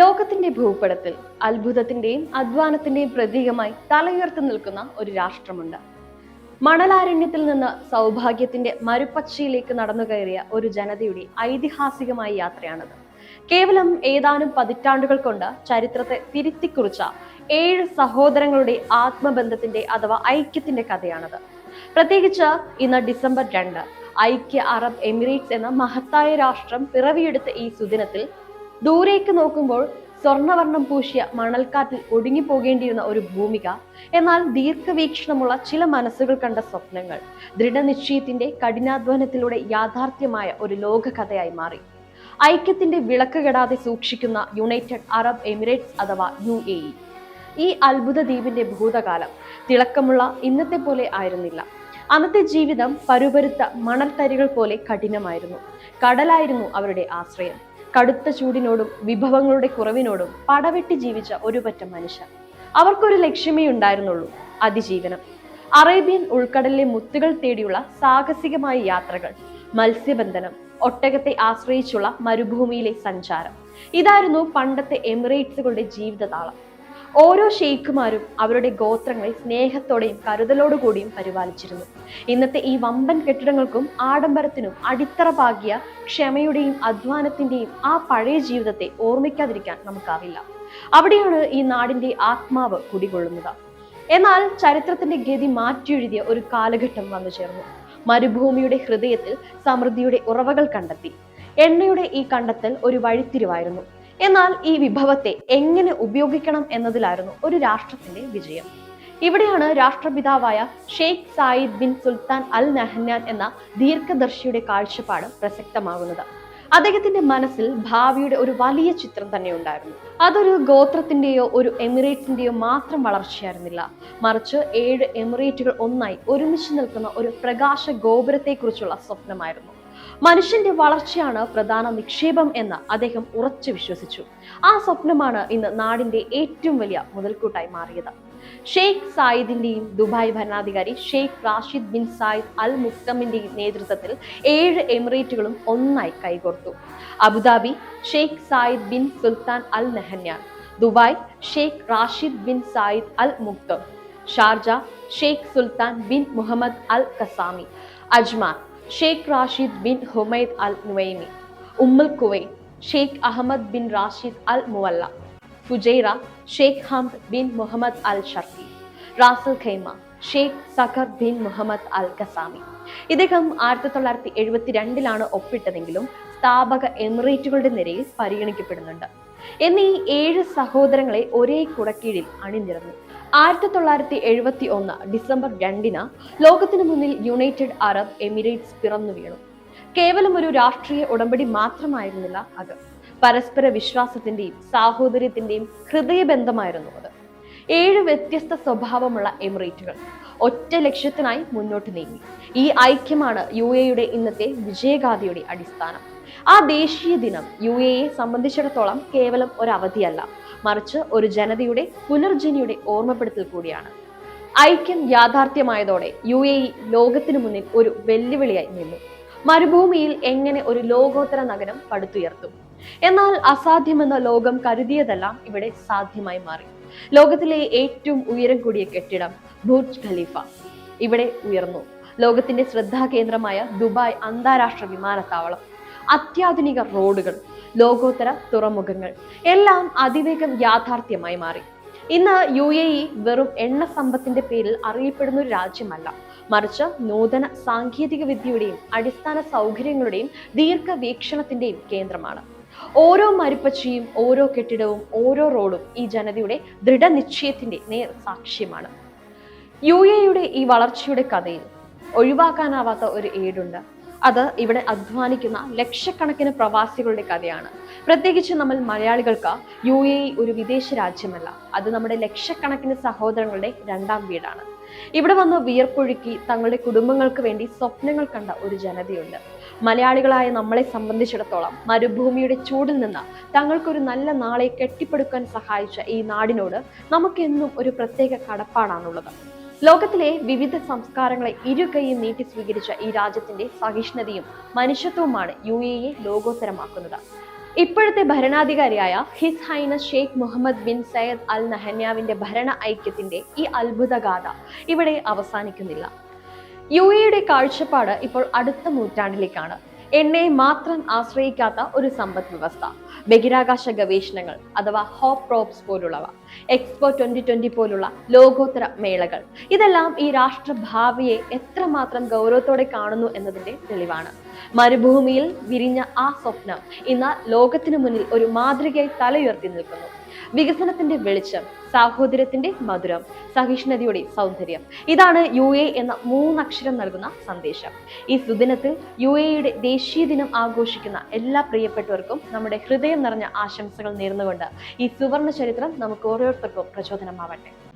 ലോകത്തിന്റെ ഭൂപടത്തിൽ അത്ഭുതത്തിന്റെയും അധ്വാനത്തിന്റെയും പ്രതീകമായി തലയുയർത്തി നിൽക്കുന്ന ഒരു രാഷ്ട്രമുണ്ട്. മണലാരണ്യത്തിൽ നിന്ന് സൗഭാഗ്യത്തിന്റെ മരുപ്പച്ചയിലേക്ക് നടന്നു കയറിയ ഒരു ജനതയുടെ ഐതിഹാസികമായ യാത്രയാണത്. കേവലം ഏതാനും പതിറ്റാണ്ടുകൾ കൊണ്ട് ചരിത്രത്തെ തിരുത്തിക്കുറിച്ച ഏഴ് സഹോദരങ്ങളുടെ ആത്മബന്ധത്തിന്റെ അഥവാ ഐക്യത്തിന്റെ കഥയാണത്. പ്രത്യേകിച്ച് ഇന്ന് ഡിസംബർ രണ്ട് ഐക്യ അറബ് എമിറേറ്റ്സ് എന്ന മഹത്തായ രാഷ്ട്രം പിറവിയെടുത്ത ഈ സുദിനത്തിൽ ദൂരേക്ക് നോക്കുമ്പോൾ സ്വർണവർണം പൂശിയ മണൽക്കാറ്റിൽ ഒടുങ്ങിപ്പോകേണ്ടിയിരുന്ന ഒരു ഭൂമിക എന്നാൽ ദീർഘവീക്ഷണമുള്ള ചില മനസ്സുകൾ കണ്ട സ്വപ്നങ്ങൾ ദൃഢനിശ്ചയത്തിന്റെ കഠിനാധ്വാനത്തിലൂടെ യാഥാർത്ഥ്യമായ ഒരു ലോകകഥയായി മാറി. ഐക്യത്തിന്റെ വിളക്ക് കെടാതെ സൂക്ഷിക്കുന്ന യുണൈറ്റഡ് അറബ് എമിറേറ്റ്സ് അഥവാ യു എ ഇ. ഈ അത്ഭുത ദ്വീപിന്റെ ഭൂതകാലം തിളക്കമുള്ള ഇന്നത്തെ പോലെ ആയിരുന്നില്ല. അന്നത്തെ ജീവിതം പരുപരുത്ത മണൽത്തരികൾ പോലെ കഠിനമായിരുന്നു. കടലായിരുന്നു അവരുടെ ആശ്രയം. കടുത്ത ചൂടിനോടും വിഭവങ്ങളുടെ കുറവിനോടും പടവെട്ടി ജീവിച്ച ഒരു പറ്റം മനുഷ്യർ. അവർക്കൊരു ലക്ഷ്യമേ ഉണ്ടായിരുന്നുള്ളൂ അതിജീവനം. അറേബ്യൻ ഉൾക്കടലിലെ മുത്തുകൾ തേടിയുള്ള സാഹസികമായ യാത്രകൾ മത്സ്യബന്ധനം ഒട്ടകത്തെ ആശ്രയിച്ചുള്ള മരുഭൂമിയിലെ സഞ്ചാരം. ഇതായിരുന്നു പണ്ടത്തെ എമിറേറ്റ്സുകളുടെ ജീവിതതാളം. ഓരോ ഷെയ്ഖുമാരും അവരുടെ ഗോത്രങ്ങളെ സ്നേഹത്തോടെയും കരുതലോടുകൂടിയും പരിപാലിച്ചിരുന്നു. ഇന്നത്തെ ഈ വമ്പൻ കെട്ടിടങ്ങൾക്കും ആഡംബരത്തിനും അടിത്തറ പാകിയ ക്ഷമയുടെയും അധ്വാനത്തിന്റെയും ആ പഴയ ജീവിതത്തെ ഓർമ്മിക്കാതിരിക്കാൻ നമുക്കാവില്ല അവിടെയാണ് ഈ നാടിന്റെ ആത്മാവ് കുടികൊള്ളുന്നത്. എന്നാൽ ചരിത്രത്തിന്റെ ഗതി മാറ്റിയെഴുതിയ ഒരു കാലഘട്ടം വന്നു ചേർന്നു. മരുഭൂമിയുടെ ഹൃദയത്തിൽ സമൃദ്ധിയുടെ ഉറവകൾ കണ്ടെത്തി. എണ്ണയുടെ ഈ കണ്ടെത്തൽ ഒരു വഴിത്തിരിവായിരുന്നു. എന്നാൽ ഈ വിഭവത്തെ എങ്ങനെ ഉപയോഗിക്കണം എന്നതിലായിരുന്നു ഒരു രാഷ്ട്രത്തിന്റെ വിജയം. ഇവിടെയാണ് രാഷ്ട്രപിതാവായ Sheikh Zayed bin Sultan Al Nahyan എന്ന ദീർഘദർശിയുടെ കാഴ്ചപ്പാട് പ്രസക്തമാകുന്നത്. അദ്ദേഹത്തിന്റെ മനസ്സിൽ ഭാവിയുടെ ഒരു വലിയ ചിത്രം തന്നെ ഉണ്ടായിരുന്നു അതൊരു ഗോത്രത്തിന്റെയോ ഒരു എമിറേറ്റിന്റെയോ മാത്രം വളർച്ചയായിരുന്നില്ല. മറിച്ച് ഏഴ് എമിറേറ്റുകൾ ഒന്നായി ഒരുമിച്ച് നിൽക്കുന്ന ഒരു പ്രകാശ ഗോപുരത്തെക്കുറിച്ചുള്ള സ്വപ്നമായിരുന്നു. മനുഷ്യന്റെ വളർച്ചയാണ് പ്രധാന നിക്ഷേപം എന്ന് അദ്ദേഹം ഉറച്ചു വിശ്വസിച്ചു. ആ സ്വപ്നമാണ് ഇന്ന് നാടിന്റെ ഏറ്റവും വലിയ മുതൽക്കൂട്ടായി മാറിയത്. ഷെയ്ഖ് സായിദിന്റെയും ദുബായ് ഭരണാധികാരി Sheikh Rashid bin Zayed Al മുക്തമിന്റെയും നേതൃത്വത്തിൽ ഏഴ് എമിറേറ്റുകളും ഒന്നായി കൈകോർത്തു. Abu Dhabi Sheikh Zayed bin Sultan Al Nahyan Dubai Sheikh Rashid bin Zayed Al Maktoum Sharjah Sheikh Sultan bin Muhammad Al Qasimi Ajman Sheikh Rashid bin Humaid Al Nuaimi Umm al Quwain Sheikh Ahmad bin Rashid Al Mualla Fujairah Sheikh Hamad bin Muhammad Al Sharqi Ras Al Khaimah Sheikh Saqr bin Muhammad Al Qasimi ഇദ്ദേഹം ആയിരത്തി തൊള്ളായിരത്തി എഴുപത്തിരണ്ടിലാണ് ഒപ്പിട്ടതെങ്കിലും സ്ഥാപക എമിറേറ്റുകളുടെ നിരയിൽ പരിഗണിക്കപ്പെടുന്നുണ്ട്. എന്നീ ഏഴ് സഹോദരങ്ങളെ ഒരേ കുടക്കീഴിൽ അണിനിരന്നു. ആയിരത്തി തൊള്ളായിരത്തി എഴുപത്തി ഒന്ന് ഡിസംബർ രണ്ടിന് ലോകത്തിനു മുന്നിൽ യുണൈറ്റഡ് അറബ് എമിറേറ്റ്സ് പിറന്നു വീണു. കേവലം ഒരു രാഷ്ട്രീയ ഉടമ്പടി മാത്രമായിരുന്നില്ല അത്. പരസ്പര വിശ്വാസത്തിന്റെയും സാഹോദര്യത്തിന്റെയും ഹൃദയബന്ധമായിരുന്നു അത്. ഏഴ് വ്യത്യസ്ത സ്വഭാവമുള്ള എമിറേറ്റുകൾ ഒറ്റ ലക്ഷ്യത്തിനായി മുന്നോട്ട് നീങ്ങി. ഈ ഐക്യമാണ് യു എയുടെ ഇന്നത്തെ വിജയഗാഥയുടെ അടിസ്ഥാനം. ആ ദേശീയ ദിനം യു എയെ സംബന്ധിച്ചിടത്തോളം കേവലം ഒരു അവധിയല്ല മറിച്ച് ഒരു ജനതയുടെ പുനർജനിയുടെ ഓർമ്മപ്പെടുത്തൽ കൂടിയാണ്. ഐക്യം യാഥാർത്ഥ്യമായതോടെ യു എ ഇ ലോകത്തിനു മുന്നിൽ ഒരു വെല്ലുവിളിയായി നിന്നു. മരുഭൂമിയിൽ എങ്ങനെ ഒരു ലോകോത്തര നഗരം പടുത്തുയർത്തും? എന്നാൽ അസാധ്യമെന്ന ലോകം കരുതിയതെല്ലാം ഇവിടെ സാധ്യമായി മാറി. ലോകത്തിലെ ഏറ്റവും ഉയരം കൂടിയ കെട്ടിടം ബുർജ് ഖലീഫ ഇവിടെ ഉയർന്നു. ലോകത്തിന്റെ ശ്രദ്ധാകേന്ദ്രമായ ദുബായ് അന്താരാഷ്ട്ര വിമാനത്താവളം അത്യാധുനിക റോഡുകൾ ലോകോത്തര തുറമുഖങ്ങൾ എല്ലാം അതിവേഗം യാഥാർത്ഥ്യമായി മാറി. ഇന്ന് യു എ ഇ വെറും എണ്ണ സമ്പത്തിന്റെ പേരിൽ അറിയപ്പെടുന്ന ഒരു രാജ്യമല്ല. മറിച്ച് നൂതന സാങ്കേതിക വിദ്യയുടെയും അടിസ്ഥാന സൗകര്യങ്ങളുടെയും ദീർഘവീക്ഷണത്തിന്റെയും കേന്ദ്രമാണ്. ഓരോ മരുപ്പച്ചിയും ഓരോ കെട്ടിടവും ഓരോ റോഡും ഈ ജനതയുടെ ദൃഢനിശ്ചയത്തിന്റെ നേർ സാക്ഷ്യമാണ്. യു എയുടെ ഈ വളർച്ചയുടെ കഥയിൽ ഒഴിവാക്കാനാവാത്ത ഒരു ഏടുണ്ട്. അത് ഇവിടെ അധ്വാനിക്കുന്ന ലക്ഷക്കണക്കിന് പ്രവാസികളുടെ കഥയാണ്. പ്രത്യേകിച്ച് നമ്മൾ മലയാളികൾക്ക് യു എ ഒരു വിദേശ രാജ്യമല്ല. അത് നമ്മുടെ ലക്ഷക്കണക്കിന് സഹോദരങ്ങളുടെ രണ്ടാം വീടാണ്. ഇവിടെ വന്ന് വിയർപ്പൊഴുക്കി തങ്ങളുടെ കുടുംബങ്ങൾക്ക് വേണ്ടി സ്വപ്നങ്ങൾ കണ്ട ഒരു ജനതയുണ്ട്. മലയാളികളായ നമ്മളെ സംബന്ധിച്ചിടത്തോളം മരുഭൂമിയുടെ ചൂടിൽ നിന്ന് തങ്ങൾക്കൊരു നല്ല നാളെ കെട്ടിപ്പടുക്കാൻ സഹായിച്ച ഈ നാടിനോട് നമുക്കെന്നും ഒരു പ്രത്യേക കടപ്പാടാണുള്ളത്. ലോകത്തിലെ വിവിധ സംസ്കാരങ്ങളെ ഇരുകൈയും നീട്ടി സ്വീകരിച്ച ഈ രാജ്യത്തിന്റെ സഹിഷ്ണുതയും മനുഷ്യത്വവുമാണ് യു എ എ ലോകോത്തരമാക്കുന്നത്. ഇപ്പോഴത്തെ ഭരണാധികാരിയായ His Highness Sheikh Muhammad bin Zayed Al നഹന്യാവിന്റെ ഭരണ ഐക്യത്തിന്റെ ഈ അത്ഭുതഗാഥ ഇവിടെ അവസാനിക്കുന്നില്ല. യു എയുടെ കാഴ്ചപ്പാട് ഇപ്പോൾ അടുത്ത നൂറ്റാണ്ടിലേക്കാണ്. എണ്ണയെ മാത്രം ആശ്രയിക്കാത്ത ഒരു സമ്പദ് വ്യവസ്ഥ. ബഹിരാകാശ ഗവേഷണങ്ങൾ അഥവാ ഹോപ്പ് പ്രോപ്സ് പോലുള്ളവ എക്സ്പോ ട്വന്റി ട്വന്റി പോലുള്ള ലോകോത്തര മേളകൾ ഇതെല്ലാം ഈ രാഷ്ട്ര ഭാവിയെ എത്രമാത്രം ഗൗരവത്തോടെ കാണുന്നു എന്നതിന്റെ തെളിവാണ്. മരുഭൂമിയിൽ വിരിഞ്ഞ ആ സ്വപ്നം ഇന്ന് ലോകത്തിനു മുന്നിൽ ഒരു മാതൃകയായി തലയുയർത്തി നിൽക്കുന്നു. വികസനത്തിന്റെ വെളിച്ചം സാഹോദര്യത്തിന്റെ മധുരം സഹിഷ്ണുതയുടെ സൗന്ദര്യം. ഇതാണ് യു എ എന്ന മൂന്നക്ഷരം നൽകുന്ന സന്ദേശം. ഈ സുദിനത്തിൽ യു എയുടെ ദേശീയ ദിനം ആഘോഷിക്കുന്ന എല്ലാ പ്രിയപ്പെട്ടവർക്കും നമ്മുടെ ഹൃദയം നിറഞ്ഞ ആശംസകൾ നേർന്നുകൊണ്ട് ഈ സുവർണ ചരിത്രം നമുക്ക് ഓരോരുത്തർക്കും പ്രചോദനമാവട്ടെ.